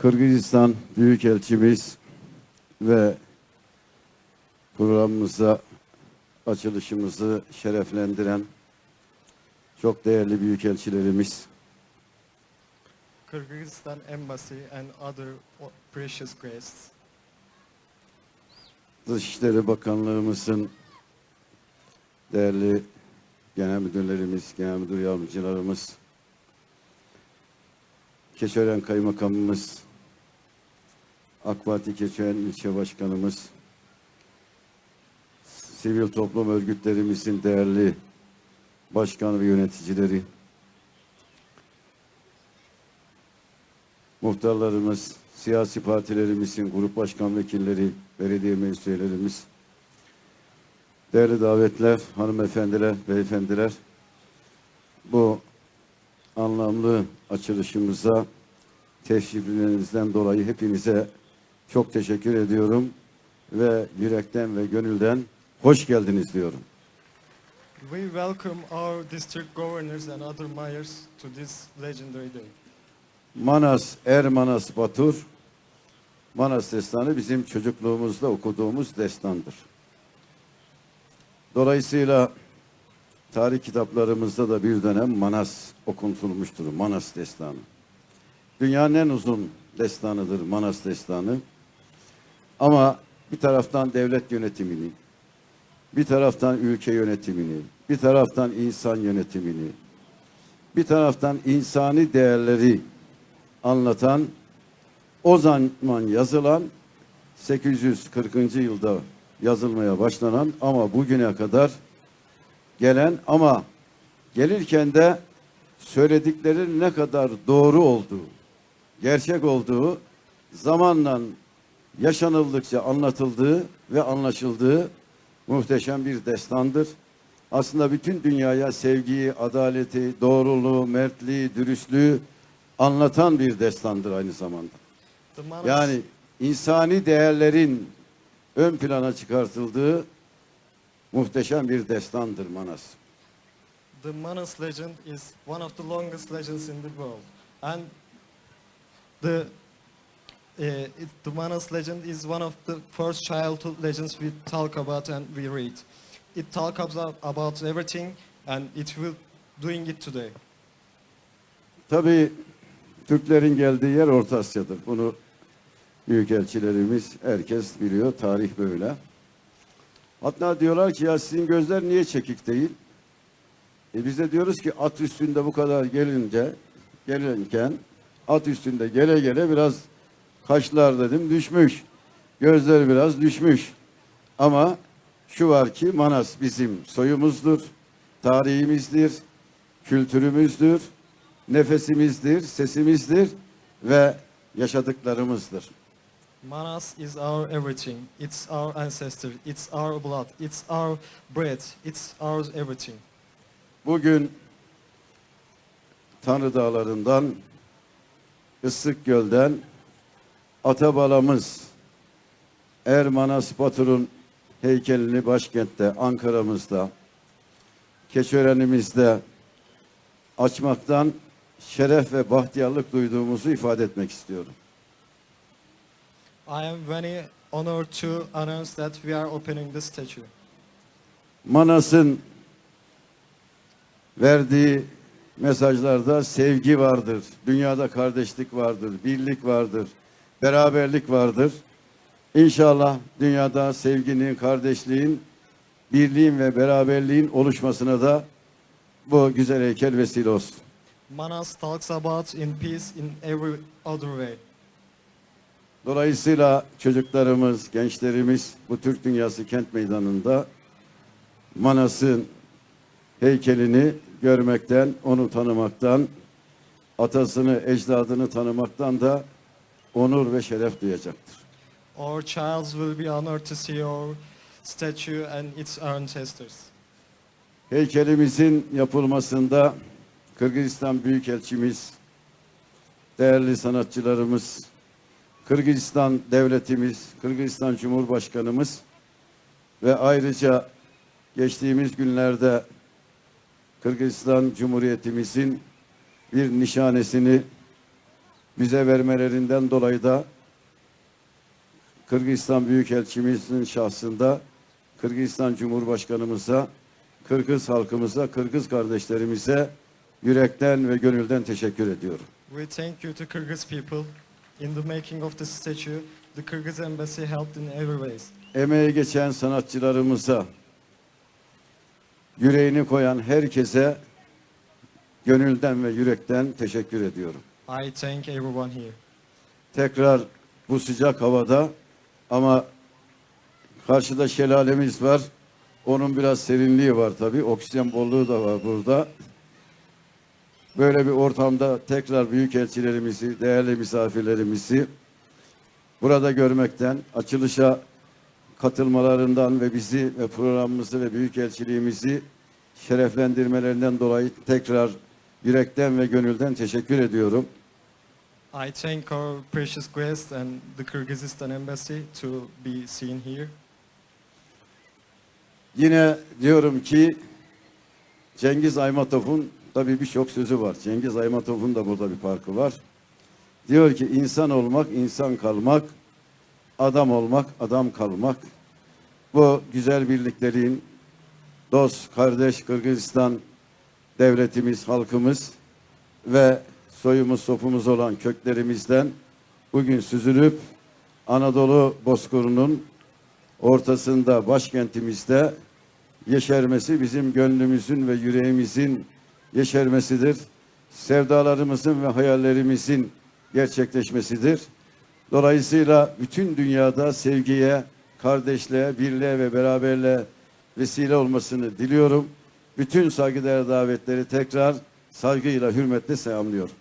Kırgızistan Büyükelçimiz ve programımıza açılışımızı şereflendiren çok değerli büyükelçilerimiz, Kyrgyzstan Embassy and other precious guests, Dışişleri Bakanlığımızın değerli genel müdürlerimiz, genel müdür yardımcılarımız, Keçören Kaymakamımız, AK Parti Keçören İlçe Başkanımız, sivil toplum örgütlerimizin değerli başkan ve yöneticileri, muhtarlarımız, siyasi partilerimizin grup başkan vekilleri, belediye meclis değerli davetler, hanımefendiler, beyefendiler, bu anlamlı açılışımıza teşriflerinizden dolayı hepinize çok teşekkür ediyorum ve yürekten ve gönülden hoş geldiniz diyorum. we welcome our district governors and other mayors to this legendary day. Manas, Er Manas Batur, Manas destanı bizim çocukluğumuzda okuduğumuz destandır. Dolayısıyla tarih kitaplarımızda da bir dönem Manas okuntulmuştur, Manas destanı. Dünyanın en uzun destanıdır Manas destanı. Ama bir taraftan devlet yönetimini, bir taraftan ülke yönetimini, bir taraftan insan yönetimini, bir taraftan insani değerleri anlatan o zaman yazılan 840. yılda yazılmaya başlanan ama bugüne kadar gelen ama gelirken de söyledikleri ne kadar doğru olduğu, gerçek olduğu zamanla yaşanıldıkça anlatıldığı ve anlaşıldığı muhteşem bir destandır. Aslında bütün dünyaya sevgiyi, adaleti, doğruluğu, mertliği, dürüstlüğü anlatan bir destandır aynı zamanda. Yani insani değerlerin ön plana çıkartıldığı muhteşem bir destandır Manas. the Manas legend is one of the longest legends in the world. And the uh, it, the Manas legend is one of the first childhood legends we talk about and we read. It talks about, everything and it will doing it today. Tabii Türklerin geldiği yer Orta Asya'dır. Bunu büyükelçilerimiz herkes biliyor. Tarih böyle. Hatta diyorlar ki ya sizin gözler niye çekik değil? E biz de diyoruz ki at üstünde bu kadar gelince gelinken at üstünde gele gele biraz kaşlar dedim düşmüş. Gözler biraz düşmüş. Ama şu var ki Manas bizim soyumuzdur, tarihimizdir, kültürümüzdür, nefesimizdir, sesimizdir ve yaşadıklarımızdır. Manas is our everything. It's our ancestor. It's our blood. It's our breath. It's our everything. Bugün Tanrı Dağları'ndan, Isık Göl'den Atabalamız Ermanas Batur'un heykelini başkentte, Ankara'mızda, Keçören'imizde açmaktan şeref ve bahtiyarlık duyduğumuzu ifade etmek istiyorum. I am very honored to announce that we are opening the statue. Manas'ın verdiği mesajlarda sevgi vardır, dünyada kardeşlik vardır, birlik vardır, beraberlik vardır. İnşallah dünyada sevginin, kardeşliğin, birliğin ve beraberliğin oluşmasına da bu güzel heykel vesile olsun. Manas talks about in peace in every other way. Dolayısıyla çocuklarımız, gençlerimiz bu Türk Dünyası Kent Meydanı'nda Manas'ın heykelini görmekten, onu tanımaktan, atasını, ecdadını tanımaktan da onur ve şeref duyacaktır. Our childs will be honored to see our statue and its ancestors. Heykelimizin yapılmasında Kırgızistan Büyükelçimiz, değerli sanatçılarımız, Kırgızistan Devletimiz, Kırgızistan Cumhurbaşkanımız ve ayrıca geçtiğimiz günlerde Kırgızistan Cumhuriyetimizin bir nişanesini bize vermelerinden dolayı da Kırgızistan Büyükelçimizin şahsında Kırgızistan Cumhurbaşkanımıza, Kırgız halkımıza, Kırgız kardeşlerimize yürekten ve gönülden teşekkür ediyorum. We thank you to Kyrgyz people. In the making of the statue, the Kyrgyz embassy helped in every ways. Emeği geçen sanatçılarımıza, yüreğini koyan herkese gönülden ve yürekten teşekkür ediyorum. I thank everyone here. Tekrar bu sıcak havada ama karşıda şelalemiz var. Onun biraz serinliği var tabii. Oksijen bolluğu da var burada. Böyle bir ortamda tekrar büyükelçilerimizi, değerli misafirlerimizi burada görmekten, açılışa katılmalarından ve bizi ve programımızı ve büyükelçiliğimizi şereflendirmelerinden dolayı tekrar yürekten ve gönülden teşekkür ediyorum. I thank our precious guest and the Kyrgyzstan embassy to be seen here. Yine diyorum ki Cengiz Aymatov'un tabii birçok sözü var. Cengiz Aymatov'un da burada bir farkı var. Diyor ki insan olmak, insan kalmak, adam olmak, adam kalmak. Bu güzel birliklerin dost, kardeş Kırgızistan devletimiz, halkımız ve soyumuz, sopumuz olan köklerimizden bugün süzülüp Anadolu bozkırının ortasında, başkentimizde yeşermesi bizim gönlümüzün ve yüreğimizin yeşermesidir. Sevdalarımızın ve hayallerimizin gerçekleşmesidir. Dolayısıyla bütün dünyada sevgiye, kardeşliğe, birliğe ve beraberliğe vesile olmasını diliyorum. Bütün saygıdeğer davetleri tekrar saygıyla, hürmetle selamlıyorum.